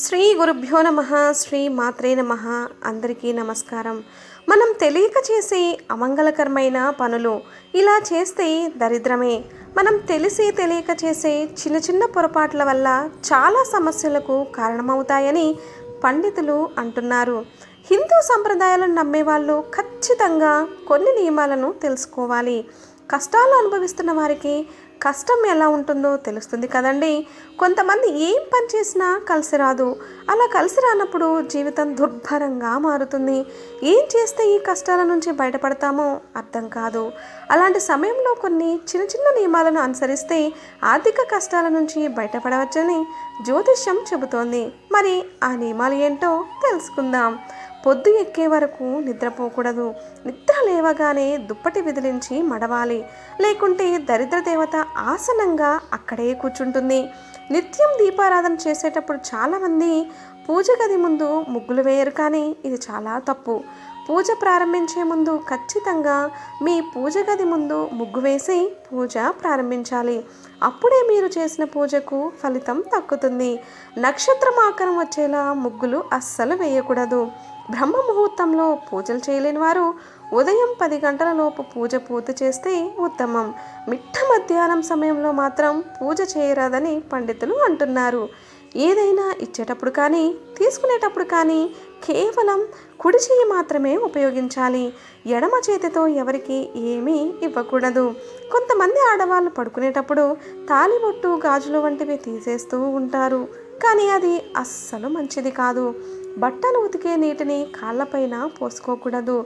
శ్రీ గురుభ్యో నమ శ్రీ మాత్రే నమ. అందరికీ నమస్కారం. మనం తెలియక చేసే అమంగళకరమైన పనులు ఇలా చేస్తే దరిద్రమే. మనం తెలిసి తెలియక చేసే చిన్న చిన్న పొరపాట్ల వల్ల చాలా సమస్యలకు కారణమవుతాయని పండితులు అంటున్నారు. హిందూ సంప్రదాయాలను నమ్మేవాళ్ళు ఖచ్చితంగా కొన్ని నియమాలను తెలుసుకోవాలి. కష్టాలు అనుభవిస్తున్న వారికి కష్టం ఎలా ఉంటుందో తెలుస్తుంది కదండి. కొంతమంది ఏం పని చేసినా కలిసి రాదు. అలా కలిసి రానప్పుడు జీవితం దుర్భరంగా మారుతుంది. ఏం చేస్తే ఈ కష్టాల నుంచి బయటపడతామో అర్థం కాదు. అలాంటి సమయంలో కొన్ని చిన్న చిన్న నియమాలను అనుసరిస్తే ఆర్థిక కష్టాల నుంచి బయటపడవచ్చని జ్యోతిష్యం చెబుతోంది. మరి ఆ నియమాలు ఏంటో తెలుసుకుందాం. పొద్దు ఎక్కే వరకు నిద్రపోకూడదు. నిద్ర లేవగానే దుప్పటి విదిలించి మడవాలి. లేకుంటే దరిద్ర దేవత ఆసనంగా అక్కడే కూర్చుంటుంది. నిత్యం దీపారాధన చేసేటప్పుడు చాలామంది పూజ గది ముందు ముగ్గులు వేయరు కానీ ఇది చాలా తప్పు. పూజ ప్రారంభించే ముందు ఖచ్చితంగా మీ పూజ గది ముందు ముగ్గు వేసి పూజ ప్రారంభించాలి. అప్పుడే మీరు చేసిన పూజకు ఫలితం తక్కుతుంది నక్షత్రం ఆకారం వచ్చేలా ముగ్గులు అస్సలు వేయకూడదు. బ్రహ్మ ముహూర్తంలో పూజలు చేయలేని వారు ఉదయం పది గంటల లోపు పూజ పూర్తి చేస్తే ఉత్తమం. మిట్ట మధ్యాహ్నం సమయంలో మాత్రం పూజ చేయరాదని పండితులు అంటున్నారు. ఏదైనా ఇచ్చేటప్పుడు కానీ తీసుకునేటప్పుడు కానీ కేవలం కుడి చేయి మాత్రమే ఉపయోగించాలి. ఎడమ చేతితో ఎవరికి ఏమీ ఇవ్వకూడదు. కొంతమంది ఆడవాళ్ళు పడుకునేటప్పుడు తాలిబొట్టు గాజులు వంటివి తీసేస్తూ ఉంటారు. కానీ అది అస్సలు మంచిది కాదు. బట్టలు ఉతికే నీటిని కాళ్ళపైన పోసుకోకూడదు.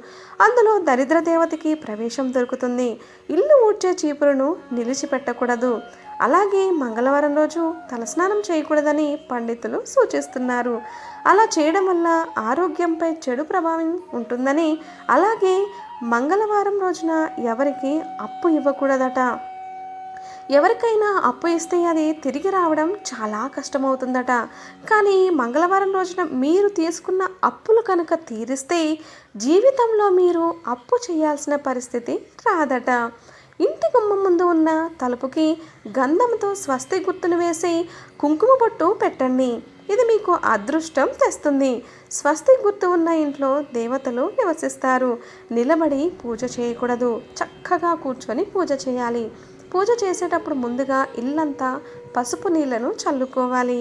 అందులో దరిద్ర దేవతకి ప్రవేశం దొరుకుతుంది. ఇల్లు ఊడ్చే చీపురును నిలిచిపెట్టకూడదు. అలాగే మంగళవారం రోజు తలస్నానం చేయకూడదని పండితులు సూచిస్తున్నారు. అలా చేయడం వల్ల ఆరోగ్యంపై చెడు ప్రభావం ఉంటుందని అలాగే మంగళవారం రోజున ఎవరికి అప్పు ఇవ్వకూడదట. ఎవరికైనా అప్పు ఇస్తే అది తిరిగి రావడం చాలా కష్టమవుతుందట. కానీ మంగళవారం రోజున మీరు తీసుకున్న అప్పులు కనుక తీరిస్తే జీవితంలో మీరు అప్పు చేయాల్సిన పరిస్థితి రాదట. ఇంటి గుమ్మం ముందు ఉన్న తలుపుకి గంధంతో స్వస్తి గుర్తును వేసి కుంకుమ బొట్టు పెట్టండి. ఇది మీకు అదృష్టం తెస్తుంది. స్వస్తి గుర్తు ఉన్న ఇంట్లో దేవతలు నివసిస్తారు. నిలబడి పూజ చేయకూడదు. చక్కగా కూర్చొని పూజ చేయాలి. పూజ చేసేటప్పుడు ముందుగా ఇల్లంతా పసుపు నీళ్ళను చల్లుకోవాలి.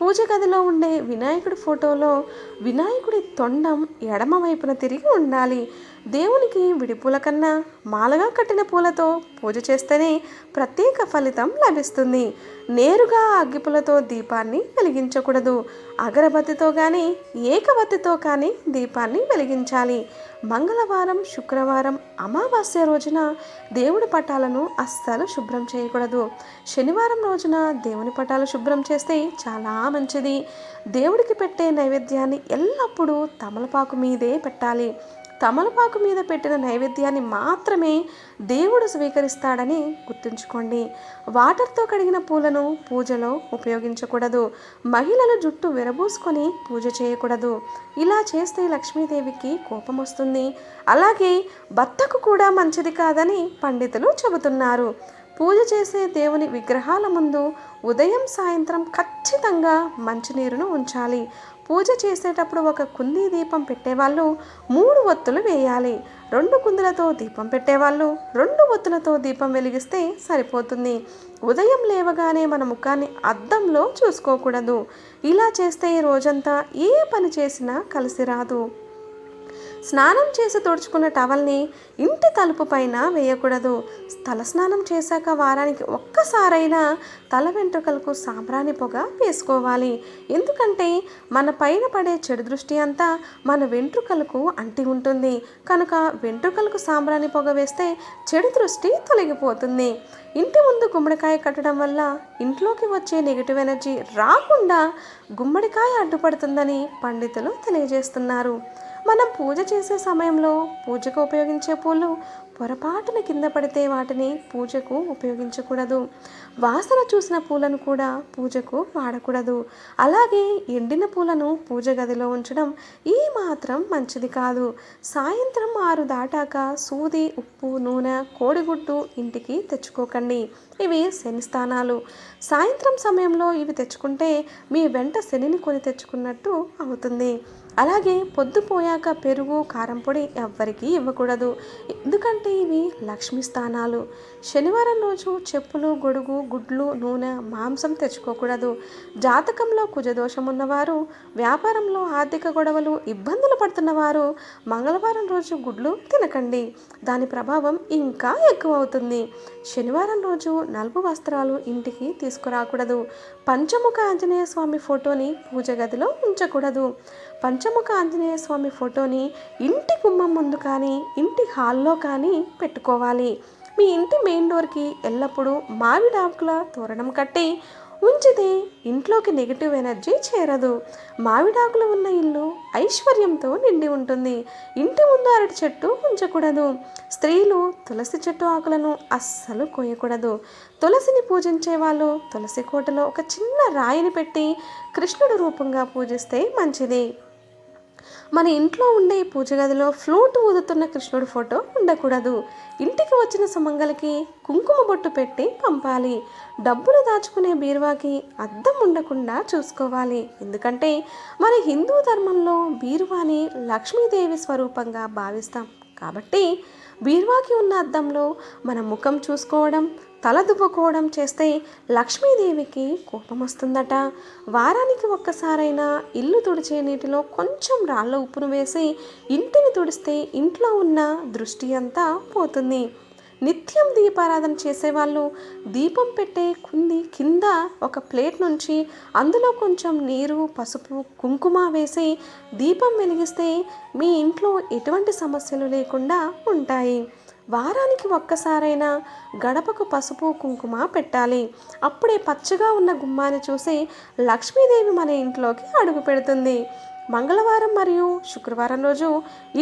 పూజ గదిలో ఉండే వినాయకుడి ఫోటోలో వినాయకుడి తొండం ఎడమ వైపున తిరిగి ఉండాలి. దేవునికి విడిపూల కన్నా మాలగా కట్టిన పూలతో పూజ చేస్తేనే ప్రత్యేక ఫలితం లభిస్తుంది. నేరుగా అగ్గిపులతో దీపాన్ని వెలిగించకూడదు. అగరబత్తితో కానీ ఏకబత్తితో కానీ దీపాన్ని వెలిగించాలి. మంగళవారం శుక్రవారం అమావాస్య రోజున దేవుడి పటాలను అస్సలు శుభ్రం చేయకూడదు. శనివారం రోజున దేవుని పటాలు శుభ్రం చేస్తే చాలా మంచిది. దేవుడికి పెట్టే నైవేద్యాన్ని ఎల్లప్పుడూ తమలపాకు మీదే పెట్టాలి. తమలపాకు మీద పెట్టిన నైవేద్యాన్ని మాత్రమే దేవుడు స్వీకరిస్తాడని గుర్తుంచుకోండి. వాటర్తో కడిగిన పూలను పూజలో ఉపయోగించకూడదు. మహిళలు జుట్టు విరబూసుకొని పూజ చేయకూడదు. ఇలా చేస్తే లక్ష్మీదేవికి కోపం వస్తుంది. అలాగే భర్తకు కూడా మంచిది కాదని పండితులు చెబుతున్నారు. పూజ చేసే దేవుని విగ్రహాల ముందు ఉదయం సాయంత్రం ఖచ్చితంగా మంచినీరును ఉంచాలి. పూజ చేసేటప్పుడు ఒక కుంది దీపం పెట్టేవాళ్ళు మూడు ఒత్తులు వేయాలి. రెండు కుందులతో దీపం పెట్టేవాళ్ళు రెండు ఒత్తులతో దీపం వెలిగిస్తే సరిపోతుంది. ఉదయం లేవగానే మన ముఖాన్ని అద్దంలో చూసుకోకూడదు. ఇలా చేస్తే రోజంతా ఏ పని చేసినా కలిసి రాదు. స్నానం చేసి తుడుచుకున్న టవల్ని ఇంటి తలుపు పైన వేయకూడదు. తల స్నానం చేశాక వారానికి ఒక్కసారైనా తల వెంట్రుకలకు సాంబ్రాణి పొగ వేసుకోవాలి. ఎందుకంటే మన పైన పడే చెడు దృష్టి అంతా మన వెంట్రుకలకు అంటి ఉంటుంది. కనుక వెంట్రుకలకు సాంబ్రాణి పొగ వేస్తే చెడు దృష్టి తొలగిపోతుంది. ఇంటి ముందు గుమ్మడికాయ కట్టడం వల్ల ఇంట్లోకి వచ్చే నెగిటివ్ ఎనర్జీ రాకుండా గుమ్మడికాయ అడ్డుపడుతుందని పండితులు తెలియజేస్తున్నారు. మనం పూజ చేసే సమయంలో పూజకు ఉపయోగించే పూలు పొరపాటున కింద పడితే వాటిని పూజకు ఉపయోగించకూడదు. వాసన చూసిన పూలను కూడా పూజకు వాడకూడదు. అలాగే ఎండిన పూలను పూజ గదిలో ఉంచడం ఈ మాత్రం మంచిది కాదు. సాయంత్రం ఆరు దాటాక సూది ఉప్పు నూనె కోడిగుడ్డు ఇంటికి తెచ్చుకోకండి. ఇవి శని స్థానాలు. సాయంత్రం సమయంలో ఇవి తెచ్చుకుంటే మీ వెంట శనిని కొని తెచ్చుకున్నట్టు అవుతుంది. అలాగే పొద్దుపోయాక పెరుగు కారం పొడి ఎవ్వరికీ ఇవ్వకూడదు. ఎందుకంటే ఇవి లక్ష్మీ స్థానాలు. శనివారం రోజు చెప్పులు గొడుగు గుడ్లు నూనె మాంసం తెచ్చుకోకూడదు. జాతకంలో కుజదోషం ఉన్నవారు వ్యాపారంలో ఆర్థిక గొడవలు ఇబ్బందులు పడుతున్నవారు మంగళవారం రోజు గుడ్లు తినకండి. దాని ప్రభావం ఇంకా ఎక్కువ అవుతుంది శనివారం రోజు నలుపు వస్త్రాలు ఇంటికి తీసుకురాకూడదు. పంచముఖ ఆంజనేయ స్వామి ఫోటోని పూజ గదిలో ఉంచకూడదు. పంచముఖ ఆంజనేయ స్వామి ఫోటోని ఇంటి గుమ్మం ముందు కానీ ఇంటి హాల్లో కానీ పెట్టుకోవాలి. మీ ఇంటి మెయిన్ డోర్కి ఎల్లప్పుడూ మామిడాకుల తోరణం కట్టి ఉంచితే ఇంట్లోకి నెగిటివ్ ఎనర్జీ చేరదు. మామిడాకులు ఉన్న ఇల్లు ఐశ్వర్యంతో నిండి ఉంటుంది. ఇంటి ముందు అరటి చెట్టు ఉంచకూడదు. స్త్రీలు తులసి చెట్టు ఆకులను అస్సలు కోయకూడదు. తులసిని పూజించే వాళ్ళు తులసి కోటలో ఒక చిన్న రాయిని పెట్టి కృష్ణుడు రూపంగా పూజిస్తే మంచిది. మన ఇంట్లో ఉండే పూజ గదిలో ఫ్లూట్ ఊదుతున్న కృష్ణుడి ఫోటో ఉండకూడదు. ఇంటికి వచ్చిన సుమంగలికి కుంకుమ బొట్టు పెట్టి పంపాలి. డబ్బులు దాచుకునే బీరువాకి అద్దం ఉండకుండా చూసుకోవాలి. ఎందుకంటే మన హిందూ ధర్మంలో బీరువాని లక్ష్మీదేవి స్వరూపంగా భావిస్తాం. కాబట్టి బీరువాకి ఉన్న అద్దంలో మన ముఖం చూసుకోవడం తల దువ్వుకోవడం చేస్తే లక్ష్మీదేవికి కోపం వస్తుందట వారానికి ఒక్కసారైనా ఇల్లు తుడిచే నీటిలో కొంచెం రాళ్ళ ఉప్పును వేసి ఇంటిని తుడిస్తే ఇంట్లో ఉన్న దృష్టి అంతా పోతుంది. నిత్యం దీపారాధన చేసేవాళ్ళు దీపం పెట్టే కుంది కింద ఒక ప్లేట్ నుంచి అందులో కొంచెం నీరు పసుపు కుంకుమ వేసి దీపం వెలిగిస్తే మీ ఇంట్లో ఎటువంటి సమస్యలు లేకుండా ఉంటాయి. వారానికి ఒక్కసారైనా గడపకు పసుపు కుంకుమ పెట్టాలి. అప్పుడే పచ్చగా ఉన్న గుమ్మాన్ని చూసి లక్ష్మీదేవి మన ఇంట్లోకి అడుగు పెడుతుంది. మంగళవారం మరియు శుక్రవారం రోజు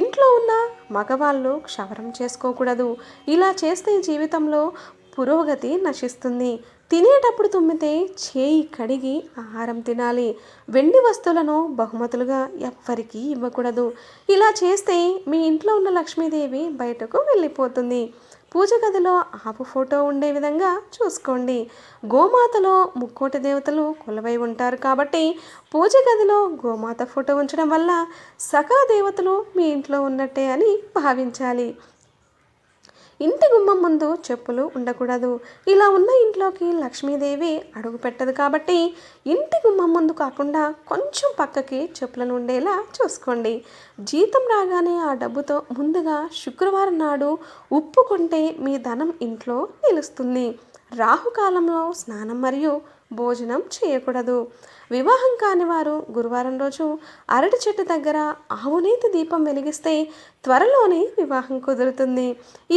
ఇంట్లో ఉన్న మగవాళ్ళు క్షవరం చేసుకోకూడదు. ఇలా చేస్తే జీవితంలో పురోగతి నశిస్తుంది. తినేటప్పుడు తుమ్మితే చేయి కడిగి ఆహారం తినాలి. వెండి వస్తువులను బహుమతులుగా ఎవ్వరికీ ఇవ్వకూడదు. ఇలా చేస్తే మీ ఇంట్లో ఉన్న లక్ష్మీదేవి బయటకు వెళ్ళిపోతుంది. పూజ గదిలో ఆవు ఫోటో ఉండే విధంగా చూసుకోండి. గోమాతలో ముక్కోటి దేవతలు కొలవై ఉంటారు కాబట్టి పూజ గదిలో గోమాత ఫోటో ఉంచడం వల్ల సకల దేవతలు మీ ఇంట్లో ఉన్నట్టే అని భావించాలి. ఇంటి గుమ్మం ముందు చెప్పులు ఉండకూడదు. ఇలా ఉన్న ఇంట్లోకి లక్ష్మీదేవి అడుగు పెట్టదు కాబట్టి ఇంటి గుమ్మం ముందు కాకుండా కొంచెం పక్కకి చెప్పులను ఉండేలా చూసుకోండి. జీతం రాగానే ఆ డబ్బుతో ముందుగా శుక్రవారం నాడు ఉప్పు కొంటే మీ ధనం ఇంట్లో నిలుస్తుంది. రాహుకాలంలో స్నానం మరియు భోజనం చేయకూడదు. వివాహం కాని వారు గురువారం రోజు అరటి చెట్టు దగ్గర ఆవునేతి దీపం వెలిగిస్తే త్వరలోనే వివాహం కుదురుతుంది.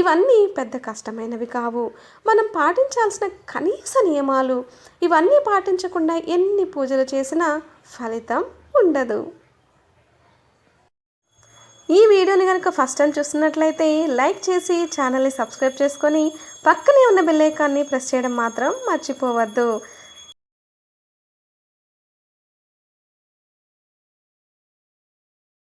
ఇవన్నీ పెద్ద కష్టమైనవి కావు. మనం పాటించాల్సిన కనీస నియమాలు. ఇవన్నీ పాటించకుండా ఎన్ని పూజలు చేసినా ఫలితం ఉండదు. ఈ వీడియోని కనుక ఫస్ట్ టైం చూస్తున్నట్లయితే లైక్ చేసి ఛానల్ని సబ్స్క్రైబ్ చేసుకొని పక్కనే ఉన్న బెల్ ఐకాన్ని ప్రెస్ చేయడం మాత్రం మర్చిపోవద్దు.